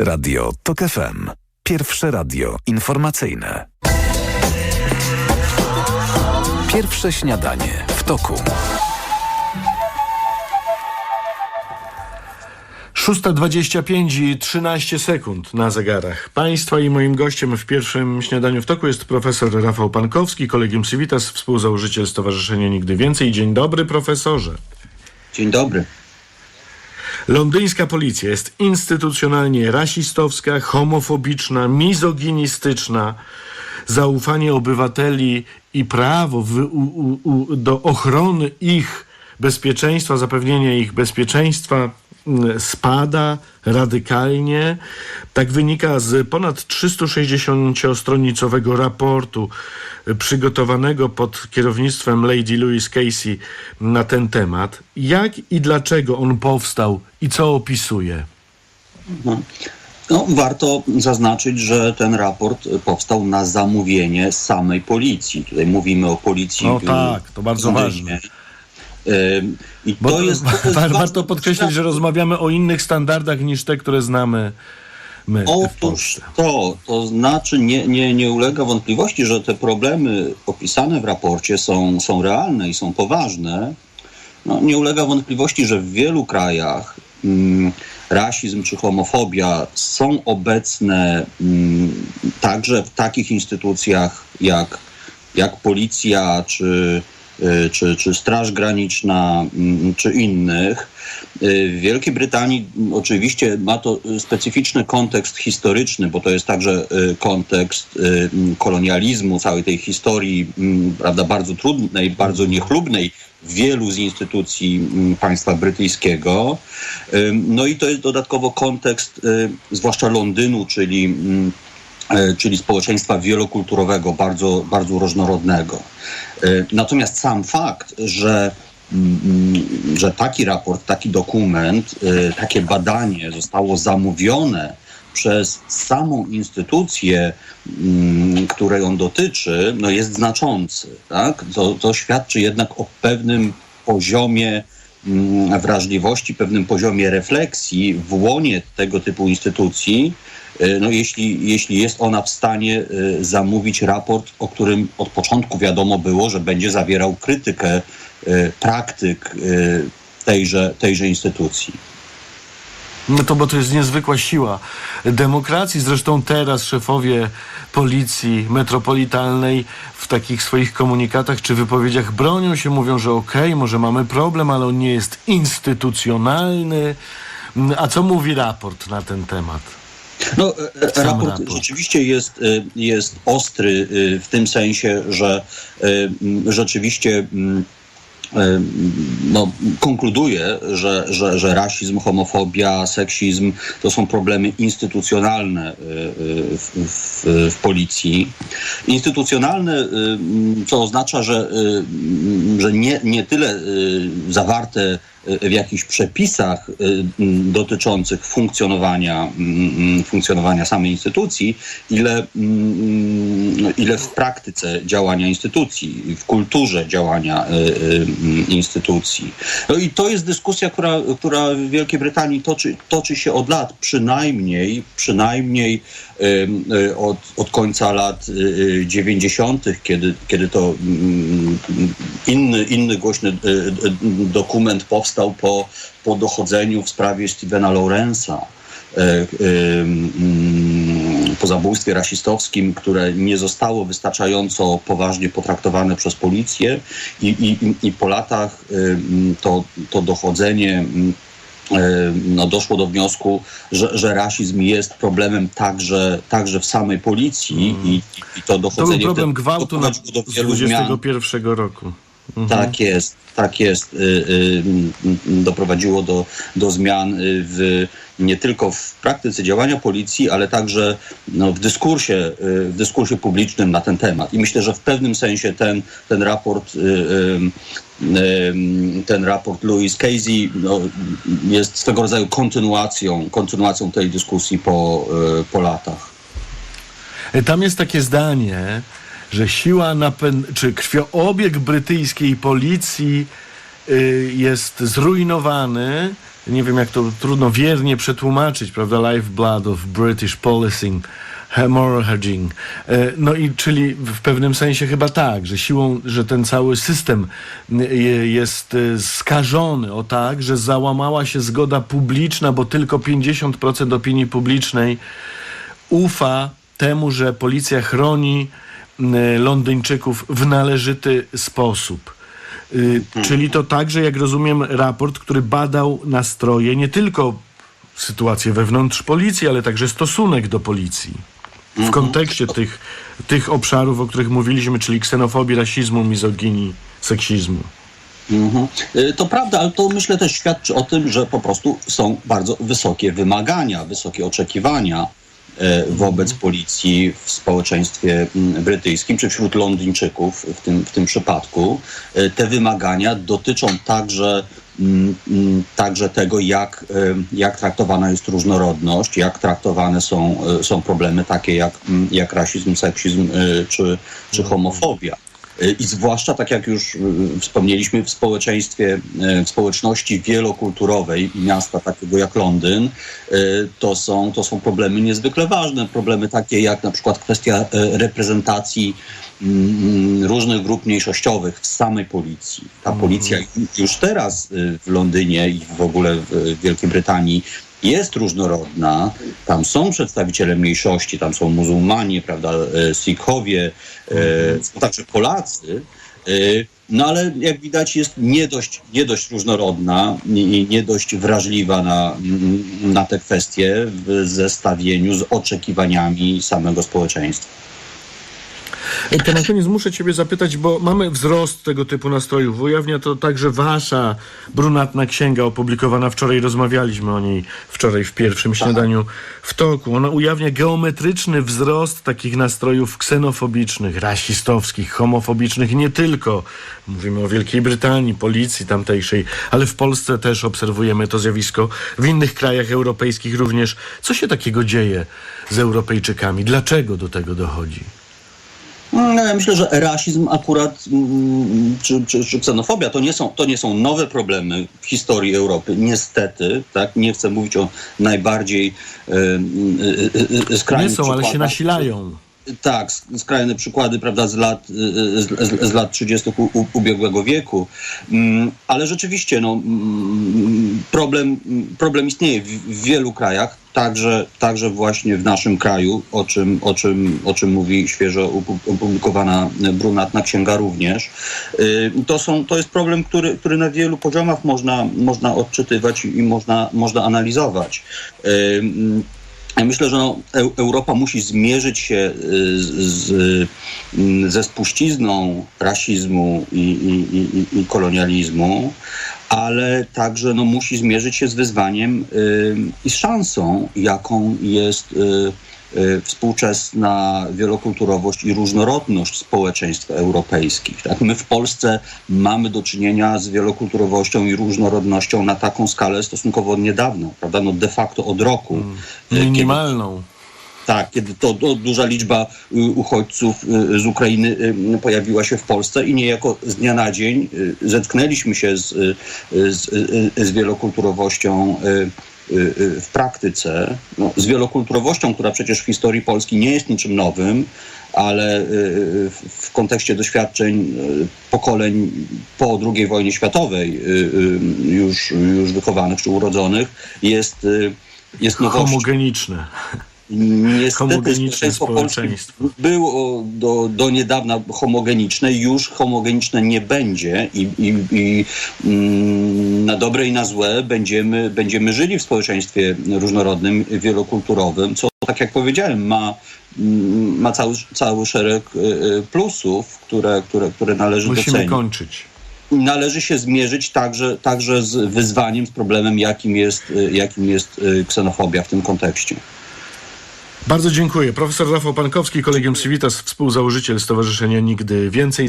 Radio TOK FM. Pierwsze radio informacyjne. Pierwsze śniadanie w toku. 6.25 i 13 sekund na zegarach. Państwa i moim gościem w pierwszym śniadaniu w toku jest profesor Rafał Pankowski, kolegium Civitas, współzałożyciel Stowarzyszenia Nigdy Więcej. Dzień dobry, profesorze. Dzień dobry. Londyńska policja jest instytucjonalnie rasistowska, homofobiczna, mizoginistyczna. Zaufanie obywateli i prawo w, u, u, do ochrony ich bezpieczeństwa, zapewnienia ich bezpieczeństwa spada radykalnie. Tak wynika z ponad 360-stronicowego raportu przygotowanego pod kierownictwem Lady Louise Casey na ten temat. Jak i dlaczego on powstał i co opisuje? No, warto zaznaczyć, że ten raport powstał na zamówienie samej policji. Tutaj mówimy o policji. O tak, to bardzo ważne. I to jest, to jest warto ważne podkreślić, że rozmawiamy o innych standardach niż te, które znamy my Otóż to, to znaczy nie, nie, nie ulega wątpliwości, że te problemy opisane w raporcie są, są realne i są poważne. No, nie ulega wątpliwości, że w wielu krajach mm, rasizm czy homofobia są obecne mm, także w takich instytucjach jak, jak policja czy, czy, czy Straż Graniczna, mm, czy innych. Y, W Wielkiej Brytanii mm, oczywiście ma to y, specyficzny kontekst historyczny, bo to jest także y, kontekst y, mm, kolonializmu, całej tej historii, prawda, bardzo trudnej, bardzo niechlubnej wielu z instytucji państwa brytyjskiego. No i to jest dodatkowo kontekst, y, zwłaszcza Londynu, czyli czyli społeczeństwa wielokulturowego, bardzo, bardzo różnorodnego. E, Natomiast sam fakt, że, mm, że taki raport, taki dokument, e, takie badanie zostało zamówione przez samą instytucję, mm, której on dotyczy, no jest znaczący. Tak? To, to świadczy jednak o pewnym poziomie wrażliwości, pewnym poziomie refleksji w łonie tego typu instytucji, E, no jeśli, jeśli jest ona w stanie e, zamówić raport, o którym od początku wiadomo było, że będzie zawierał krytykę e, praktyk tejże, tejże instytucji. No to bo to jest niezwykła siła demokracji. Zresztą teraz szefowie policji metropolitalnej w takich swoich komunikatach czy wypowiedziach bronią się, mówią, że okej, może mamy problem, ale on nie jest instytucjonalny. A co mówi raport na ten temat? No, e, Sam raport, raport. rzeczywiście jest, e, jest ostry e, w tym sensie, że e, rzeczywiście e, no, konkluduje, że, że, że rasizm, homofobia, seksizm to są problemy instytucjonalne e, e, w, w, w policji. Instytucjonalne, e, co oznacza, że, e, że nie, nie tyle e, zawarte e, w jakichś przepisach m, dotyczących funkcjonowania, funkcjonowania samej instytucji, ile, ile w praktyce działania instytucji, w kulturze działania m, instytucji. No i to jest dyskusja, która, która w Wielkiej Brytanii toczy, toczy się od lat, przynajmniej, przynajmniej od, od końca lat e, e, 90., kiedy, kiedy to mm, inny, inny głośny dokument powstał po, po dochodzeniu w sprawie Stevena Lawrence'a. mm, Po zabójstwie rasistowskim, które nie zostało wystarczająco poważnie potraktowane przez policję, i, i, i po latach mm, to, to dochodzenie mm, no, doszło do wniosku, że, że rasizm jest problemem także, także w samej policji i, i to To dochodzenie... był problem gwałtu na, do z wielu zmian. 21 roku. Mhm. Tak jest, tak jest. Y, y, Doprowadziło do, do zmian y, w, nie tylko w praktyce działania policji, ale także no, w, dyskursie, w dyskursie publicznym na ten temat. I myślę, że w pewnym sensie ten, ten raport ten raport Louis Casey no, jest swego rodzaju kontynuacją, kontynuacją tej dyskusji po, po latach. Tam jest takie zdanie, że siła napęd... czy krwioobieg brytyjskiej policji y, jest zrujnowany nie wiem jak to trudno wiernie przetłumaczyć, prawda? Lifeblood of British Policing. Hemorrhaging. E, No i czyli w pewnym sensie chyba tak, że siłą, że ten cały system y, jest y, skażony o tak, że załamała się zgoda publiczna, bo tylko 50% opinii publicznej ufa temu, że policja chroni Londyńczyków w należyty sposób. Y, Czyli to także, jak rozumiem, raport, który badał nastroje, nie tylko sytuację wewnątrz policji, ale także stosunek do policji. W kontekście tych, tych obszarów, o których mówiliśmy, czyli ksenofobii, rasizmu, mizoginii, seksizmu. Mhm. Y, To prawda, ale to myślę też świadczy o tym, że po prostu są bardzo wysokie wymagania, wysokie oczekiwania wobec policji w społeczeństwie mm, brytyjskim, czy wśród Londyńczyków w tym, w tym przypadku. E, Te wymagania dotyczą także, mm, mm, także tego, jak, e, jak traktowana jest różnorodność, jak traktowane są, e, są problemy takie jak, jak rasizm, seksizm e, czy, czy homofobia. I zwłaszcza, tak jak już y, wspomnieliśmy, w społeczeństwie, y, w społeczności wielokulturowej miasta takiego jak Londyn, to są, to są problemy niezwykle ważne. Problemy takie jak na przykład kwestia reprezentacji mm, różnych grup mniejszościowych w samej policji. Ta policja już teraz w Londynie i w ogóle w Wielkiej Brytanii jest różnorodna. Tam są przedstawiciele mniejszości, tam są muzułmanie, prawda, e, Sikhowie, e, są także Polacy. e, No ale jak widać jest nie dość, nie dość różnorodna i nie dość wrażliwa na, na te kwestie w zestawieniu z oczekiwaniami samego społeczeństwa. To na koniec muszę Ciebie zapytać, bo mamy wzrost tego typu nastrojów. Ujawnia to także Wasza brunatna księga opublikowana wczoraj. Rozmawialiśmy o niej wczoraj w pierwszym śniadaniu w toku. Ona ujawnia geometryczny wzrost takich nastrojów ksenofobicznych, rasistowskich, homofobicznych. Nie tylko. Mówimy o Wielkiej Brytanii, policji tamtejszej, ale w Polsce też obserwujemy to zjawisko. W innych krajach europejskich również. Co się takiego dzieje z Europejczykami? Dlaczego do tego dochodzi? No, ja myślę, że rasizm akurat, mm, czy, czy, czy ksenofobia to nie, są, to nie są nowe problemy w historii Europy. Niestety, tak, nie chcę mówić o najbardziej e, e, e, Nie skrajnych są, ale się nasilają. Tak, sk- skrajne przykłady, prawda, z lat, y, y, z, z, z lat 30. U, u, ubiegłego wieku. Mm, ale rzeczywiście, no, mm, problem, problem istnieje w, w wielu krajach, także, także właśnie w naszym kraju, o czym, o czym, o czym mówi świeżo opublikowana brunatna księga również. Y, To, są, to jest problem, który, który na wielu poziomach można, można odczytywać i można, można analizować. Y, ja myślę, że no, Eu- Europa musi zmierzyć się y, z, z, y, ze spuścizną rasizmu i, i, i, i kolonializmu, ale także no, musi zmierzyć się z wyzwaniem y, i z szansą, jaką jest y, y, współczesna wielokulturowość i różnorodność społeczeństw europejskich. Tak? My w Polsce mamy do czynienia z wielokulturowością i różnorodnością na taką skalę stosunkowo od niedawna, prawda? No de facto od roku. Y, kiedy- Minimalną. Tak, kiedy to, duża liczba y, uchodźców y, z Ukrainy y, pojawiła się w Polsce i niejako z dnia na dzień zetknęliśmy się z, z, z wielokulturowością w praktyce. No, z wielokulturowością, która przecież w historii Polski nie jest niczym nowym, ale w, kontekście doświadczeń pokoleń po II wojnie światowej już, już wychowanych czy urodzonych jest, jest nowością. Homogeniczne. Niestety społeczeństwo polskie było do, do niedawna homogeniczne, już homogeniczne nie będzie i, i, i mm, na dobre i na złe będziemy, będziemy żyli w społeczeństwie różnorodnym, wielokulturowym, co tak jak powiedziałem ma, mm, ma cały, cały szereg y, y, plusów, które, które, które należy Musimy docenić kończyć. należy się zmierzyć także, także z wyzwaniem, z problemem, jakim jest, y, jakim jest ksenofobia w tym kontekście. Bardzo dziękuję. Profesor Rafał Pankowski, Kolegium Civitas, współzałożyciel Stowarzyszenia Nigdy Więcej.